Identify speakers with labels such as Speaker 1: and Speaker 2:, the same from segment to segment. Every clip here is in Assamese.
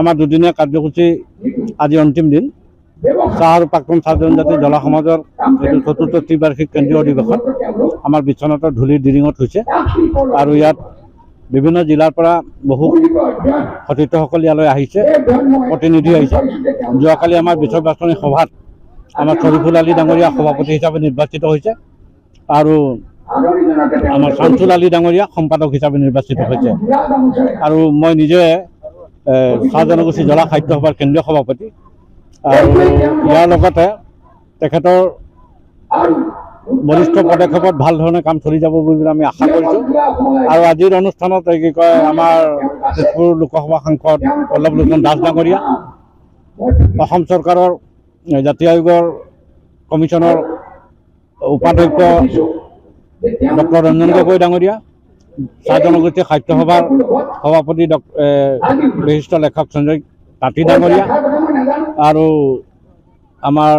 Speaker 1: আমাৰ দুদিনীয়া কাৰ্যসূচী আজি অন্তিম দিন। চাহ আৰু প্ৰাক্তন চাহ জনজাতি জলা সমাজৰ যিটো চতুৰ্থ ত্ৰিবাৰ্ষিক কেন্দ্ৰীয় অধিৱেশন আমাৰ বিশ্বনাথৰ ধূলিৰ দিৰিঙত হৈছে ইয়াত বিভিন্ন জিলাৰ পৰা বহু সতীৰ্থসকল ইয়ালৈ আহিছে, প্ৰতিনিধি আহিছে। যোৱাকালি আমাৰ বিশ্ববাচনী সভাত আমাৰ শ্বৰিফুল আলী ডাঙৰীয়া সভাপতি হিচাপে নিৰ্বাচিত হৈছে আৰু আমাৰ শামছুল আলী ডাঙৰীয়া সম্পাদক হিচাপে নিৰ্বাচিত হৈছে। আৰু মই নিজে চাহ জনগোষ্ঠী জলা সাহিত্য সভাৰ কেন্দ্ৰীয় সভাপতি। আৰু ইয়াৰ লগতে তেখেতৰ বলিষ্ঠ পদক্ষেপত ভাল ধৰণে কাম চলি যাব বুলি আমি আশা কৰিছোঁ। আৰু আজিৰ অনুষ্ঠানত কি কয় আমাৰ তেজপুৰ লোকসভা সাংসদ পল্লৱ লোচন দাস ডাঙৰীয়া অসম চৰকাৰৰ জাতীয় আয়োগৰ কমিশ্যনৰ উপাধ্যক্ষ ডক্টৰ ৰঞ্জন গগৈ ডাঙৰীয়া চাহ জনগোষ্ঠী সাহিত্য সভাৰ সভাপতি এ, বিশিষ্ট লেখক সঞ্জয় তাঁতী ডাঙৰীয়া আৰু আমাৰ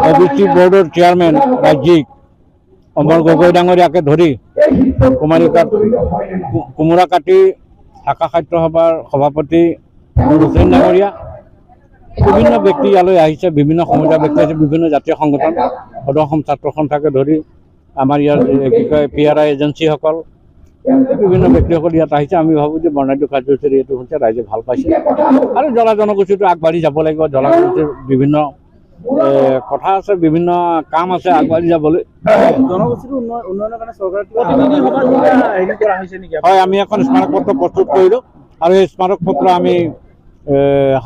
Speaker 1: অ বি চি বৰ্ডৰ চেয়াৰমেন ৰাজ্যিক অমৰ গগৈ ডাঙৰীয়াকে ধৰি কুমাৰী কাট কোমোৰা কাটি শাখা সাহিত্য সভাৰ সভাপতি হুছেইন ডাঙৰীয়া বিভিন্ন ব্যক্তি ইয়ালৈ আহিছে বিভিন্ন সমুদায় ব্যক্তি আহিছে বিভিন্ন জাতীয় সংগঠন সদৌ অসম ছাত্ৰ সন্থাকে ধৰি আমাৰ ইয়াৰ কি কয় পি আৰ আই এজেঞ্চিসকল বিভিন্ন ব্যক্তিসকল ইয়াত আহিছে। আমি ভাবোঁ যে বৰ্ণাঢ্য কাৰ্যসূচীৰ এইটো হৈছে ৰাইজে ভালো পাইছে। আৰু জলা জনগোষ্ঠীটো আগবাঢ়ি যাব লাগিব। জনগোষ্ঠীৰ বিভিন্ন কথা আছে বিভিন্ন কাম আছে আগবাঢ়ি যাবলৈ। হয় আমি এখন স্মাৰক পত্ৰ প্ৰস্তুত কৰিলোঁ। আৰু এই স্মাৰক পত্ৰ আমি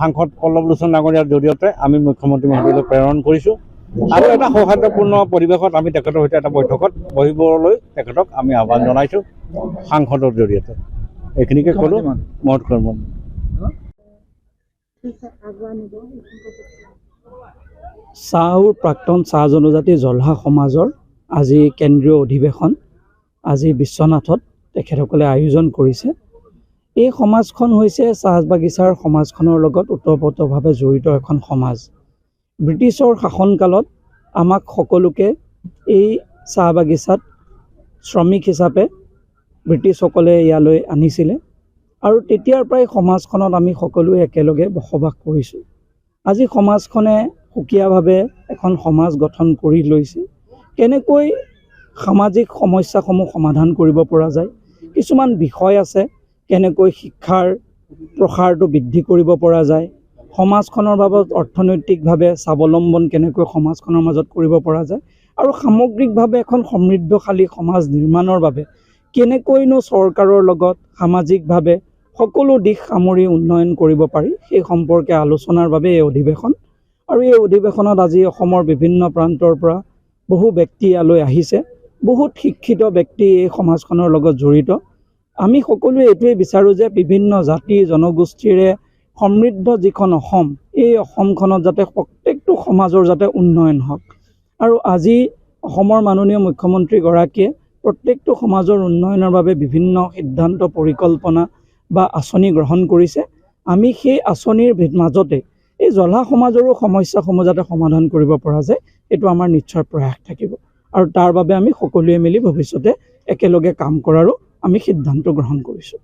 Speaker 1: সাংসদ পল্লৱ লোচন ডাঙৰীয়াৰ জৰিয়তে আমি মুখ্যমন্ত্ৰী মহোদয়লৈ প্ৰেৰণ কৰিছোঁ। আৰু এটা সৌহাৰ্দ্যপূৰ্ণ পৰিৱেশত আমি তেখেতৰ সৈতে এটা বৈঠকত বহিবলৈ তেখেতক আমি আহ্বান জনাইছোঁ সাংসদৰ জৰিয়তে। এইখিনিকে ক'লোঁ মহৎ কৰ্ম।
Speaker 2: চাহ আৰু প্ৰাক্তন চাহ জনজাতি জলহা সমাজৰ আজি কেন্দ্ৰীয় অধিৱেশন আজি বিশ্বনাথত তেখেতসকলে আয়োজন কৰিছে। এই সমাজখন হৈছে চাহ বাগিচাৰ সমাজখনৰ লগত ওতঃপ্ৰোতভাৱে জড়িত এখন সমাজ। ব্ৰিটিছৰ শাসনকালত আমাক সকলোকে এই চাহ বাগিচাত শ্ৰমিক হিচাপে ব্ৰিটিছসকলে ইয়ালৈ আনিছিলে আৰু তেতিয়াৰ পৰাই সমাজখনত আমি সকলোৱে একেলগে বসবাস কৰিছোঁ। আজি সমাজখনে সুকীয়াভাৱে এখন সমাজ গঠন কৰি লৈছে। কেনেকৈ সামাজিক সমস্যাসমূহ সমাধান কৰিব পৰা যায় কিছুমান বিষয় আছে কেনেকৈ শিক্ষাৰ প্ৰসাৰটো বৃদ্ধি কৰিব পৰা যায় সমাজখনৰ বাবদ অৰ্থনৈতিকভাৱে স্বাৱলম্বন কেনেকৈ সমাজখনৰ মাজত কৰিব পৰা যায় আৰু সামগ্ৰিকভাৱে এখন সমৃদ্ধশালী সমাজ নিৰ্মাণৰ বাবে কেনেকৈনো চৰকাৰৰ লগত সামাজিকভাৱে সকলো দিশ সামৰি উন্নয়ন কৰিব পাৰি সেই সম্পৰ্কে আলোচনাৰ বাবে এই অধিৱেশন। আৰু এই অধিৱেশনত আজি অসমৰ বিভিন্ন প্ৰান্তৰ পৰা বহু ব্যক্তি ইয়ালৈ আহিছে। বহুত শিক্ষিত ব্যক্তি এই সমাজখনৰ লগত জড়িত। আমি সকলোৱে এইটোৱে বিচাৰোঁ যে বিভিন্ন জাতি জনগোষ্ঠীৰে সমৃদ্ধ যিখন অসম এই অসমখনত যাতে প্ৰত্যেকটো সমাজৰ যাতে উন্নয়ন হওক। আৰু আজি অসমৰ মাননীয় মুখ্যমন্ত্ৰীগৰাকীয়ে প্ৰত্যেকটো সমাজৰ উন্নয়নৰ বাবে বিভিন্ন সিদ্ধান্ত পৰিকল্পনা বা আঁচনি গ্ৰহণ কৰিছে। আমি সেই আঁচনিৰ মাজতে এই জলা সমাজৰো সমস্যাসমূহ যাতে সমাধান কৰিব পৰা যায় এইটো আমাৰ নিশ্চয় প্ৰয়াস থাকিব। আৰু তাৰ বাবে আমি সকলোৱে মিলি ভৱিষ্যতে একেলগে কাম কৰাৰো আমি সিদ্ধান্ত গ্ৰহণ কৰিছোঁ।